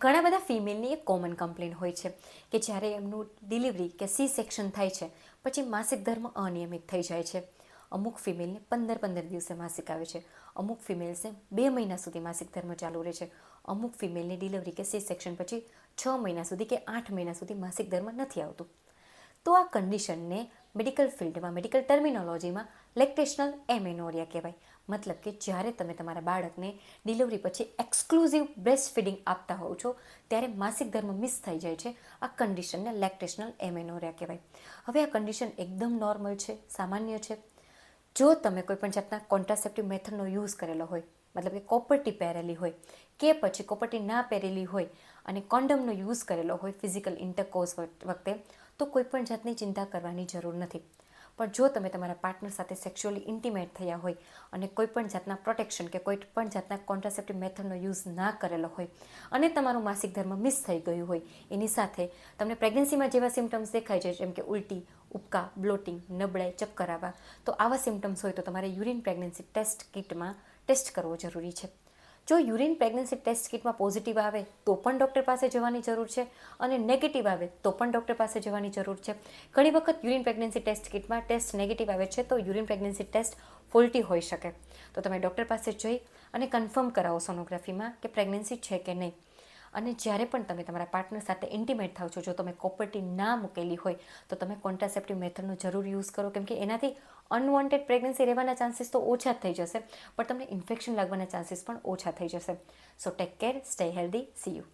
ઘણા બધા ફિમેલની એક કોમન કમ્પ્લેન હોય છે કે જ્યારે એમનું ડિલિવરી કે સી સેક્શન થાય છે, પછી માસિક ધર્મ અનિયમિત થઈ જાય છે. અમુક ફિમેલને પંદર પંદર દિવસે માસિક આવે છે. અમુક ફિમેલ્સને બે મહિના સુધી માસિક ધર્મ ચાલુ રહે છે. અમુક ફિમેલની ડિલિવરી કે સી સેક્શન પછી છ મહિના સુધી કે આઠ મહિના સુધી માસિક ધર્મ નથી આવતું. તો આ કન્ડિશનને મેડિકલ ફિલ્ડમાં મેડિકલ ટર્મિનોલોજીમાં લેક્ટેશનલ એમેનોરિયા કહેવાય. મતલબ કે જ્યારે તમે તમારા બાળકને ડિલિવરી પછી એક્સક્લુઝિવ બ્રેસ્ટ ફીડિંગ આપતા હોવ છો, ત્યારે માસિક ધર્મ મિસ થઈ જાય છે. આ કન્ડિશનને લેક્ટેશનલ એમેનોરિયા કહેવાય. હવે આ કન્ડિશન એકદમ નોર્મલ છે, સામાન્ય છે. જો તમે કોઈપણ જાતના કોન્ટ્રાસેપ્ટિવ મેથડનો યુઝ કરેલો હોય, મતલબ કે કોપર્ટી પહેરેલી હોય કે પછી કોપર્ટી ના પહેરેલી હોય અને કોન્ડમનો યુઝ કરેલો હોય ફિઝિકલ ઇન્ટરકોર્સ વખતે, તો કોઈપણ જાતની ચિંતા કરવાની જરૂર નથી. પણ જો તમે તમારા પાર્ટનર સાથે સેક્સ્યુઅલી ઇન્ટિમેટ થયા હોય અને કોઈ પણ જાતના પ્રોટેક્શન કે કોઈ પણ જાતના કોન્ટ્રાસેપ્ટિવ મેથડનો યુઝ ના કરેલો હોય અને તમારું માસિક ધર્મ મિસ થઈ ગયું હોય, એની સાથે તમને પ્રેગ્નન્સીમાં જેવા સિમ્ટમ્સ દેખાય છે, જેમ કે ઉલટી, ઉબકા બ્લોટિંગ નબળાઈ, ચક્કર આવવા, તો આવા સિમ્ટમ્સ હોય તો તમારે યુરિન પ્રેગ્નન્સી ટેસ્ટ કિટમાં ટેસ્ટ કરવો જરૂરી છે. જો યુરિન પ્રેગ્નન્સી ટેસ્ટ કિટમાં પોઝિટિવ આવે, તો પણ ડૉક્ટર પાસે જવાની જરૂર છે અને નેગેટિવ આવે, તો પણ ડૉક્ટર પાસે જવાની જરૂર છે. ઘણી વખત યુરિન પ્રેગ્નન્સી ટેસ્ટ કિટમાં ટેસ્ટ નેગેટિવ આવે છે, તો યુરિન પ્રેગ્નન્સી ટેસ્ટ ફોલ્ટી હોઈ શકે. તો તમે ડૉક્ટર પાસે જઈ અને કન્ફર્મ કરાવો સોનોગ્રાફીમાં કે પ્રેગ્નન્સી છે કે નહીં. અને જ્યારે પણ તમે તમારા પાર્ટનર સાથે ઇન્ટિમેટ થાવ છો, જો તમે કોપર્ટી ના મૂકેલી હોય, તો તમે કોન્ટ્રાસેપ્ટિવ મેથડનો જરૂર યુઝ કરો. કેમ કે એનાથી અનવોન્ટેડ પ્રેગ્નન્સી રહેવાના ચાન્સીસ તો ઓછા થઈ જશે, પણ તમને ઇન્ફેક્શન લાગવાના ચાન્સીસ પણ ઓછા થઈ જશે. So take care stay healthy see you